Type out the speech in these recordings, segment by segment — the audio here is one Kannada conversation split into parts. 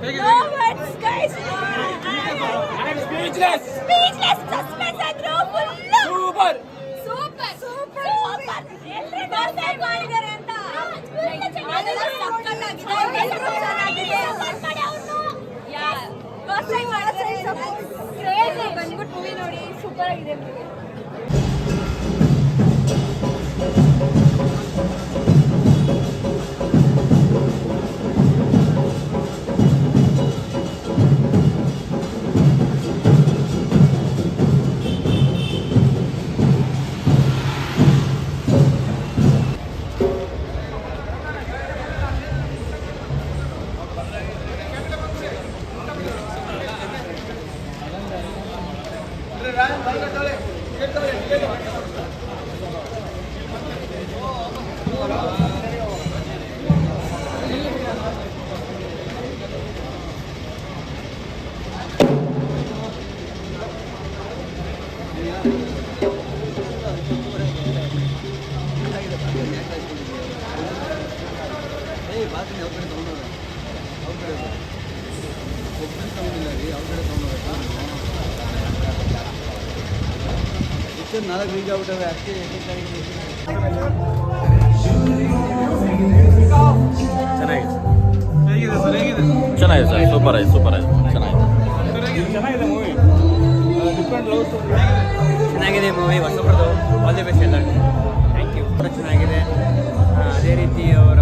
No words, guys. Speechless Speechless, suspense agro full. Super Super, super, super. ಎಲ್ರು decide ಮಾಡಿದ್ದಾರೆ ಅಂತ. ಅದೆಲ್ಲ ಸಖತ್ತಾಗಿದೆ. ಎಲ್ಲರೂ ಚೆನ್ನಾಗಿದೆ. Support ಮಾಡಿ ಅವ್ರ್ನು. Yeah. First time ಮಾಡಿದ್ರೆ support. Crazy. ಬಂದ್ಬಿಟ್ಟು movie ನೋಡಿ ಸೂಪರ್ ಆಗಿದೆ ನಾಲ್ಕು ವೀಕ್ ಆಗ್ಬಿಟ್ಟವೆ ಅಷ್ಟೇ ಚೆನ್ನಾಗಿದೆ ಚೆನ್ನಾಗಿದೆ ಸರ್ ಸೂಪರ್ ಐಸ್ ಸೂಪರ್ ಐಸ್ ಚೆನ್ನಾಗಿದೆ. ಚೆನ್ನಾಗಿದೆ ಮೂವಿ ಚೆನ್ನಾಗಿದೆ ಮೂವಿ ಹೊಸಬ್ರದ್ದು. ಆಲ್ ದಿ ಬೆಸ್ಟ್ ಎಲ್ಲರಿಗೂ. ಥ್ಯಾಂಕ್ ಯು ಚೆನ್ನಾಗಿದೆ. ಅದೇ ರೀತಿ ಅವರ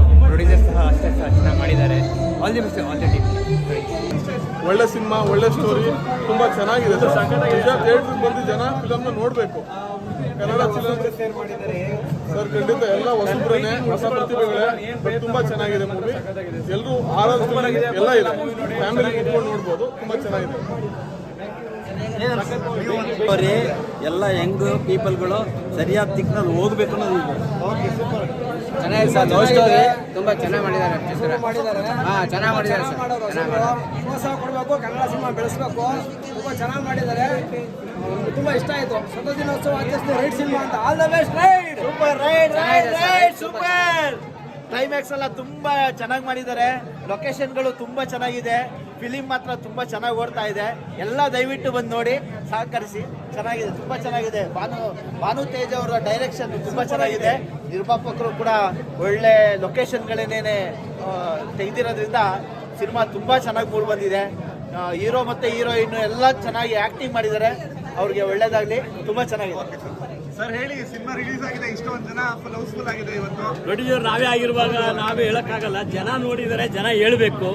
ಚೆನ್ನಾಗಿ ಮಾಡಿದ್ದಾರೆ. The best all the team ಒಳ್ಳೆ ಸಿನಿಮಾ, ಒಳ್ಳೆ ಸ್ಟೋರಿ ತುಂಬಾ ಚೆನ್ನಾಗಿದೆ ನಿಜ ಬಂದು ಜನ ಫಿಲಮ್ನ ನೋಡಬೇಕು. ಕನ್ನಡ ಸರ್, ಖಂಡಿತ ಎಲ್ಲ ಹೊಸಬ್ರೇ ಹೊಸ ಪ್ರತಿಭೆಗಳೇ ತುಂಬಾ ಚೆನ್ನಾಗಿದೆ ಮೂವಿ ಎಲ್ಲರೂ ಆರಾಮ ಎಲ್ಲ ಇದೆ. ಫ್ಯಾಮಿಲಿ ಕುತ್ಕೊಂಡು ನೋಡ್ಬೋದು, ತುಂಬಾ ಚೆನ್ನಾಗಿದೆ. ಅವರೇ ಎಲ್ಲ ಯಂಗ್ ಪೀಪಲ್ಗಳು ಸರಿಯಾದ ದಿಕ್ಕಿನಲ್ಲಿ ಹೋಗ್ಬೇಕು ಅನ್ನೋದು ಚೆನ್ನಾಗಿದೆ ಸರ್ ಲವ್ ಸ್ಟೋರಿ ತುಂಬ ಚೆನ್ನಾಗಿ ಮಾಡಿದ್ದಾರೆ ಸರ್. ಹಾಂ ಚೆನ್ನಾಗಿ ಮಾಡಿದ್ದಾರೆ ಸರ್. ಪ್ರೋತ್ಸಾಹ ಕೊಡಬೇಕು ಕನ್ನಡ ಸಿನಿಮಾ ಬೆಳೆಸಬೇಕು. ತುಂಬ ಚೆನ್ನಾಗಿ ಮಾಡಿದ್ದಾರೆ. ತುಂಬ ಇಷ್ಟ ಆಯಿತು. ಸ್ವತಂತ್ರ ದಿನೋತ್ಸವ ಆಚರಿಸಿದ ರೈಟ್ ಸಿನಿಮಾ ಅಂತ. All the best right. Super right right right super. Climax ಎಲ್ಲ ತುಂಬಾ ಚೆನ್ನಾಗಿ ಮಾಡಿದ್ದಾರೆ. ಲೊಕೇಶನ್ಗಳು ತುಂಬಾ ಚೆನ್ನಾಗಿದೆ. ಫಿಲಿಂ ಮಾತ್ರ ತುಂಬಾ ಚೆನ್ನಾಗಿ ಓಡ್ತಾ ಇದೆ. ಎಲ್ಲ ದಯವಿಟ್ಟು ಬಂದು ನೋಡಿ ಸಹಕರಿಸಿ. ಚೆನ್ನಾಗಿದೆ ತುಂಬಾ ಚೆನ್ನಾಗಿದೆ. ಭಾನು ಭಾನು ತೇಜ್ ಅವರ ಡೈರೆಕ್ಷನ್ ತುಂಬಾ ಚೆನ್ನಾಗಿದೆ. ನಿರ್ಮಾಪಕರು ಕೂಡ ಒಳ್ಳೆ ಲೊಕೇಶನ್ಗಳೇನೇನೆ ತೆಗೆದಿರೋದ್ರಿಂದ ಸಿನಿಮಾ ತುಂಬಾ ಚೆನ್ನಾಗಿ ಮೂಡ್ ಬಂದಿದೆ. ಹೀರೋ ಮತ್ತೆ ಹೀರೋಯಿನ್ ಎಲ್ಲ ಚೆನ್ನಾಗಿ ಆಕ್ಟಿಂಗ್ ಮಾಡಿದ್ದಾರೆ. ಅವ್ರಿಗೆ ಒಳ್ಳೇದಾಗ್ಲಿ ತುಂಬಾ ಚೆನ್ನಾಗಿದೆ. ಸರ್ ಹೇಳಿ ಸಿನಿಮಾ ರಿಲೀಸ್ ಆಗಿದೆ ಇಷ್ಟೊಂದು ಜನ ಫುಲ್ ಹೌಸ್ಫುಲ್ ಆಗಿದೆ ಇವತ್ತು. ಪ್ರೊಡ್ಯೂಸರ್ ನಾವೇ ಆಗಿರುವಾಗ ನಾವೇ ಹೇಳಕ್ಕಾಗಲ್ಲ. ಜನ ನೋಡಿದರೆ ಜನ ಹೇಳ್ಬೇಕು.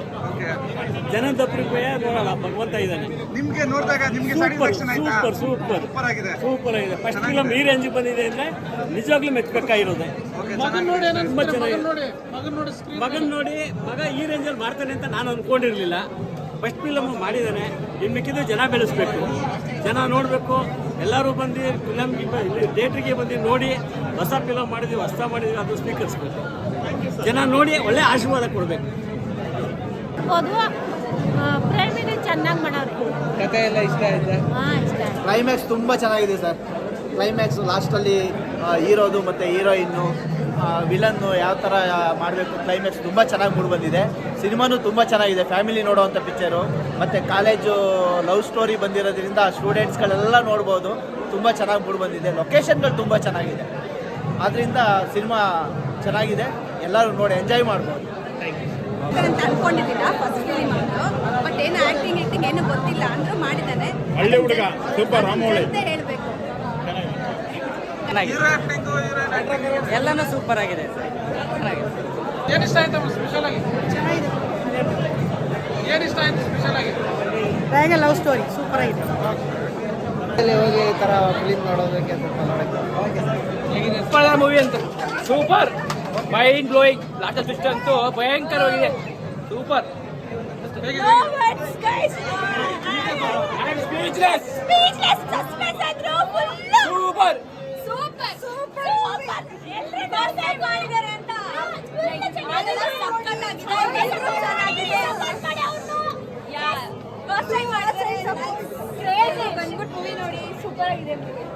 ಜನದ ಅಭಿಪ್ರಾಯ ನೋಡಲ್ಲ ಭಗವಂತ ಇದ್ದಾನೆ. ನಿಮಗೆ ನೋಡಿದಾಗ ನಿಮಗೆ ಸೂಪರ್ ಸೂಪರ್ ಸೂಪರ್ ಸೂಪರ್ ಆಗಿದೆ. ಸೂಪರ್ ಆಗಿದೆ. ಫಸ್ಟ್ ಫಿಲಮ್ ಈ ರೇಂಜ್ ಬಂದಿದೆ ಅಂದ್ರೆ ನಿಜವಾಗ್ಲೂ ಮೆಚ್ಚಬೇಕಾಗಿರೋದೆ. ಮಗನ್ ನೋಡಿ ತುಂಬಾ ಚೆನ್ನಾಗಿದೆ. ಮಗನ್ ನೋಡಿ ಮಗ ಈ ರೇಂಜಲ್ಲಿ ಮಾಡ್ತಾನೆ ಅಂತ ನಾನು ಅನ್ಕೊಂಡಿರ್ಲಿಲ್ಲ. ಫಸ್ಟ್ ಫಿಲಮ್ ಮಾಡಿದ್ದಾನೆ ಇನ್ನು ಮಿಕ್ಕಿದ್ದು ಜನ ಬೆಳೆಸ್ಬೇಕು. ಜನ ನೋಡಬೇಕು. ಎಲ್ಲರೂ ಬಂದು ಫಿಲಮ್ ಥಿಯೇಟ್ರಿಗೆ ಬಂದು ನೋಡಿ ಹೊಸ ಫಿಲಮ್ ಮಾಡಿದ್ವಿ ಹೊಸ ಮಾಡಿದ್ವಿ ಅದು ಸ್ವೀಕರಿಸ್ಬೇಕು. ಜನ ನೋಡಿ ಒಳ್ಳೆ ಆಶೀರ್ವಾದ ಕೊಡಬೇಕು. ಓದುವ ಇದೆ ಚೆನ್ನಾಗಿ ಮಾಡವ್ರೆ. ಕತೆ ಎಲ್ಲ ಇಷ್ಟ ಆಯ್ತಾ? ಹಾ ಇಷ್ಟ ಕ್ಲೈಮ್ಯಾಕ್ಸ್ ತುಂಬ ಚೆನ್ನಾಗಿದೆ ಸರ್. ಕ್ಲೈಮ್ಯಾಕ್ಸ್ ಲಾಸ್ಟಲ್ಲಿ ಹೀರೋದು ಮತ್ತು ಹೀರೋಯಿನ್ನು ವಿಲನ್ನು ಯಾವ ಥರ ಮಾಡಬೇಕು ಕ್ಲೈಮ್ಯಾಕ್ಸ್ ತುಂಬ ಚೆನ್ನಾಗಿ ಮೂಡಿ ಬಂದಿದೆ. ಸಿನಿಮಾನು ತುಂಬ ಚೆನ್ನಾಗಿದೆ. ಫ್ಯಾಮಿಲಿ ನೋಡೋವಂಥ ಪಿಕ್ಚರು ಮತ್ತು ಕಾಲೇಜು ಲವ್ ಸ್ಟೋರಿ ಬಂದಿರೋದ್ರಿಂದ ಸ್ಟೂಡೆಂಟ್ಸ್ಗಳೆಲ್ಲ ನೋಡ್ಬೋದು. ತುಂಬ ಚೆನ್ನಾಗಿ ಮೂಡಿ ಬಂದಿದೆ. ಲೊಕೇಶನ್ಗಳು ತುಂಬ ಚೆನ್ನಾಗಿದೆ. ಆದ್ದರಿಂದ ಸಿನಿಮಾ ಚೆನ್ನಾಗಿದೆ. ಎಲ್ಲರೂ ನೋಡಿ ಎಂಜಾಯ್ ಮಾಡ್ಬೋದು. ಅಂತ ಅನ್ಕೊಂಡಿದ್ದಿಲ್ಲ ಫಸ್ಟ್ ಫಿಲಿಮ್ ಅಂದ್ರು ಬಟ್ ಏನು ಆಕ್ಟಿಂಗ್ ಆಕ್ಟಿಂಗ್ ಏನು ಗೊತ್ತಿಲ್ಲ ಅಂದ್ರೂ ಮಾಡಿದ್ದಾನೆ. ಹಳ್ಳಿ ಹುಡುಗ. ಸೂಪರ್ ರಾಮೋಳಿ ಅಂತ ಹೇಳ್ಬೇಕು. ಎಲ್ಲನೂ ಸೂಪರ್ ಆಗಿದೆ. ಸರ್ ಚೆನ್ನಾಗಿದೆ. ಹೇಗೆ ಲವ್ ಸ್ಟೋರಿ ಸೂಪರ್ ಆಗಿದೆ. ಹೋಗಿ ಈ ಥರ ಫಿಲಿಮ್ ನೋಡೋದಕ್ಕೆ ಸ್ವಲ್ಪ ನೋಡೋಕ್ಕೆ. ಮೂವಿ ಅಂತ. Super mind blowing last twist ಅಂತೂ ಭಯಂಕರವಾಗಿದೆ super No words, guys. Speechless Speechless, suspense agro full. Super Super, super, super. ಎಲ್ರು decide ಮಾಡಿದ್ದಾರೆ ಅಂತ. ಅದೆಲ್ಲ ಸಖತ್ತಾಗಿದೆ. ಎಲ್ಲರೂ ಚೆನ್ನಾಗಿದೆ. Support ಮಾಡಿ ಅವ್ರ್ನು. Yeah. First time ಮಾಡಿದ್ರೆ support. Crazy. ಬಂದ್ಬಿಟ್ಟು movie ನೋಡಿ ಸೂಪರ್ ಆಗಿದೆ movie.